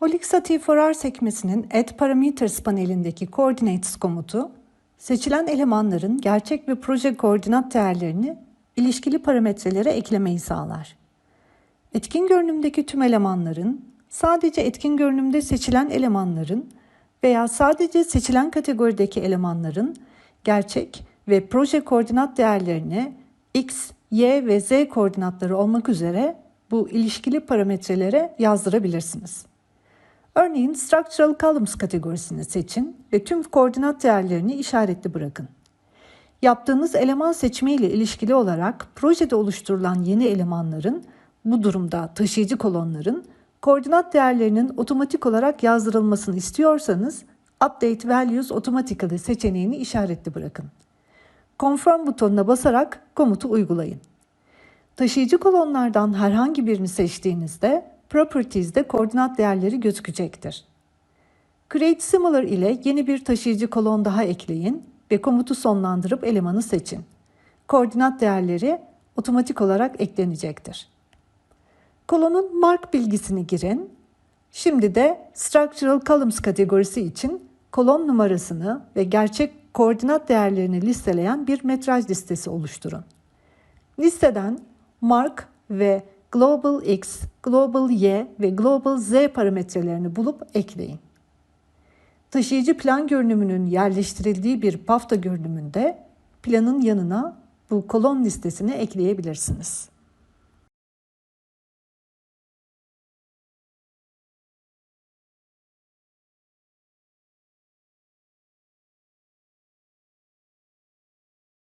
Olixati forar sekmesinin Add Parameters panelindeki Coordinates komutu, seçilen elemanların gerçek ve proje koordinat değerlerini ilişkili parametrelere eklemeyi sağlar. Etkin görünümdeki tüm elemanların, sadece etkin görünümde seçilen elemanların veya sadece seçilen kategorideki elemanların gerçek ve proje koordinat değerlerini x, y ve z koordinatları olmak üzere bu ilişkili parametrelere yazdırabilirsiniz. Örneğin Structural Columns kategorisini seçin ve tüm koordinat değerlerini işaretli bırakın. Yaptığınız eleman seçimi ile ilişkili olarak projede oluşturulan yeni elemanların, bu durumda taşıyıcı kolonların, koordinat değerlerinin otomatik olarak yazdırılmasını istiyorsanız Update Values Automatically seçeneğini işaretli bırakın. Confirm butonuna basarak komutu uygulayın. Taşıyıcı kolonlardan herhangi birini seçtiğinizde Properties'de koordinat değerleri gözükecektir. Create Similar ile yeni bir taşıyıcı kolon daha ekleyin ve komutu sonlandırıp elemanı seçin. Koordinat değerleri otomatik olarak eklenecektir. Kolonun mark bilgisini girin. Şimdi de Structural Columns kategorisi için kolon numarasını ve gerçek koordinat değerlerini listeleyen bir metraj listesi oluşturun. Listeden mark ve global x, global y ve global z parametrelerini bulup ekleyin. Taşıyıcı plan görünümünün yerleştirildiği bir pafta görünümünde planın yanına bu kolon listesini ekleyebilirsiniz.